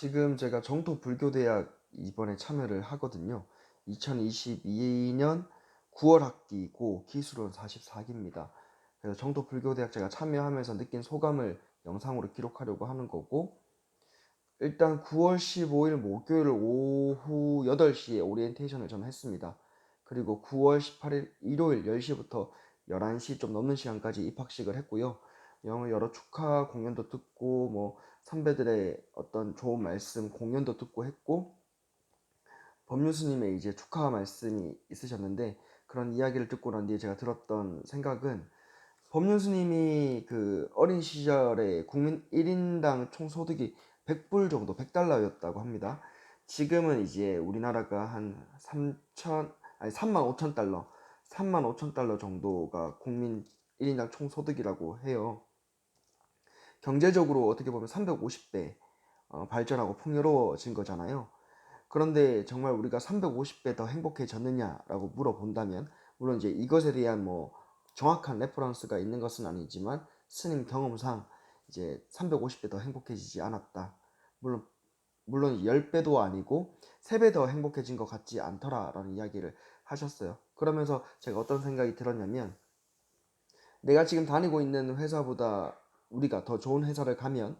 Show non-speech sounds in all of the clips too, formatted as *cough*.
지금 제가 정토 불교대학 이번에 참여를 하거든요. 2022년 9월 학기고 기수로는 44기입니다. 그래서 정토 불교대학 제가 참여하면서 느낀 소감을 영상으로 기록하려고 하는 거고 일단 9월 15일 목요일 오후 8시에 오리엔테이션을 좀 했습니다. 그리고 9월 18일 일요일 10시부터 11시 좀 넘는 시간까지 입학식을 했고요. 영어 여러 축하 공연도 듣고 뭐 선배들의 어떤 좋은 말씀 공연도 듣고 했고 법률 스님의 이제 축하 말씀이 있으셨는데 그런 이야기를 듣고 난 뒤에 제가 들었던 생각은 법률 스님이 그 어린 시절에 국민 1인당 총 소득이 100불 정도 100달러였다고 합니다. 지금은 이제 우리나라가 한 3천 아니 3만 5천 달러 3만 5천 달러 정도가 국민 1인당 총 소득이라고 해요. 경제적으로 어떻게 보면 350배 어, 발전하고 풍요로워진 거잖아요. 그런데 정말 우리가 350배 더 행복해졌느냐라고 물어본다면 물론 이제 이것에 대한 뭐 정확한 레퍼런스가 있는 것은 아니지만 스님 경험상 이제 350배 더 행복해지지 않았다. 물론 물론 10배도 아니고 3배 더 행복해진 것 같지 않더라라는 이야기를 하셨어요. 그러면서 제가 어떤 생각이 들었냐면 내가 지금 다니고 있는 회사보다 우리가 더 좋은 회사를 가면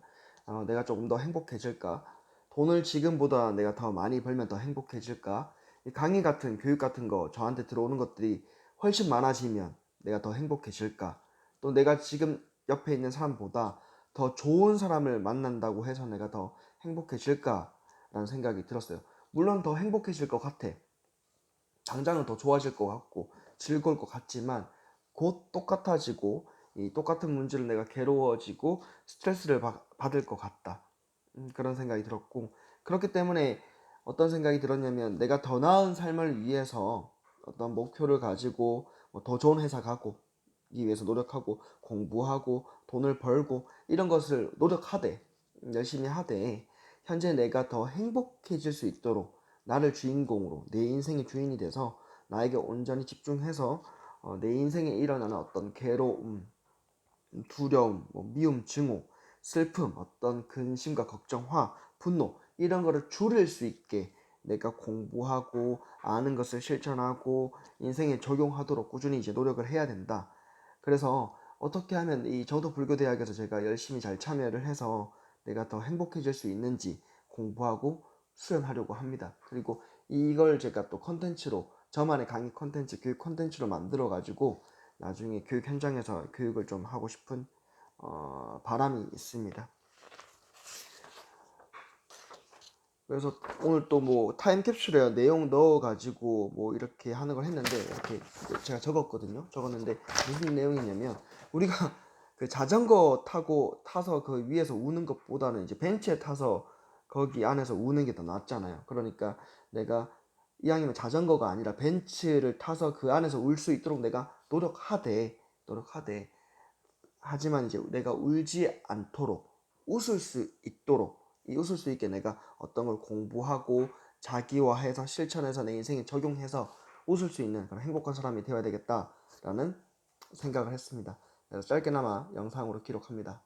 어, 내가 조금 더 행복해질까? 돈을 지금보다 내가 더 많이 벌면 더 행복해질까? 이 강의 같은 교육 같은 거 저한테 들어오는 것들이 훨씬 많아지면 내가 더 행복해질까? 또 내가 지금 옆에 있는 사람보다 더 좋은 사람을 만난다고 해서 내가 더 행복해질까 라는 생각이 들었어요. 물론 더 행복해질 것 같아. 당장은 더 좋아질 것 같고 즐거울 것 같지만 곧 똑같아지고 이 똑같은 문제를 내가 괴로워지고 스트레스를 받, 받을 것 같다. 음, 그런 생각이 들었고 그렇기 때문에 어떤 생각이 들었냐면 내가 더 나은 삶을 위해서 어떤 목표를 가지고 뭐 더 좋은 회사 가고 이 위해서 노력하고 공부하고 돈을 벌고 이런 것을 노력하되 열심히 하되 현재 내가 더 행복해질 수 있도록 나를 주인공으로 내 인생의 주인이 돼서 나에게 온전히 집중해서 어, 내 인생에 일어나는 어떤 괴로움, 두려움, 뭐 미움, 증오, 슬픔, 어떤 근심과 걱정, 화, 분노 이런 거를 줄일 수 있게 내가 공부하고 아는 것을 실천하고 인생에 적용하도록 꾸준히 이제 노력을 해야 된다. 그래서 어떻게 하면 이 저도 불교 대학에서 제가 열심히 잘 참여를 해서 내가 더 행복해질 수 있는지 공부하고 수련하려고 합니다. 그리고 이걸 제가 또 컨텐츠로 저만의 강의 컨텐츠, 교육 컨텐츠로 만들어 가지고 나중에 교육 현장에서 교육을 좀 하고 싶은 어, 바람이 있습니다. 그래서 오늘 또 뭐 타임캡슐에 내용 넣어가지고 뭐 이렇게 하는 걸 했는데 이렇게 제가 적었거든요. 적었는데 무슨 내용이냐면 우리가 *laughs* 그 자전거 타고 타서 그 위에서 우는 것보다는 이제 벤치에 타서 거기 안에서 우는 게 더 낫잖아요. 그러니까 내가 이왕이면 자전거가 아니라 벤츠를 타서 그 안에서 울 수 있도록 내가 노력하되 노력하되 하지만 이제 내가 울지 않도록 웃을 수 있도록 이 웃을 수 있게 내가 어떤 걸 공부하고 자기화해서 실천해서 내 인생에 적용해서 웃을 수 있는 그런 행복한 사람이 되어야 되겠다라는 생각을 했습니다. 그래서 짧게나마 영상으로 기록합니다.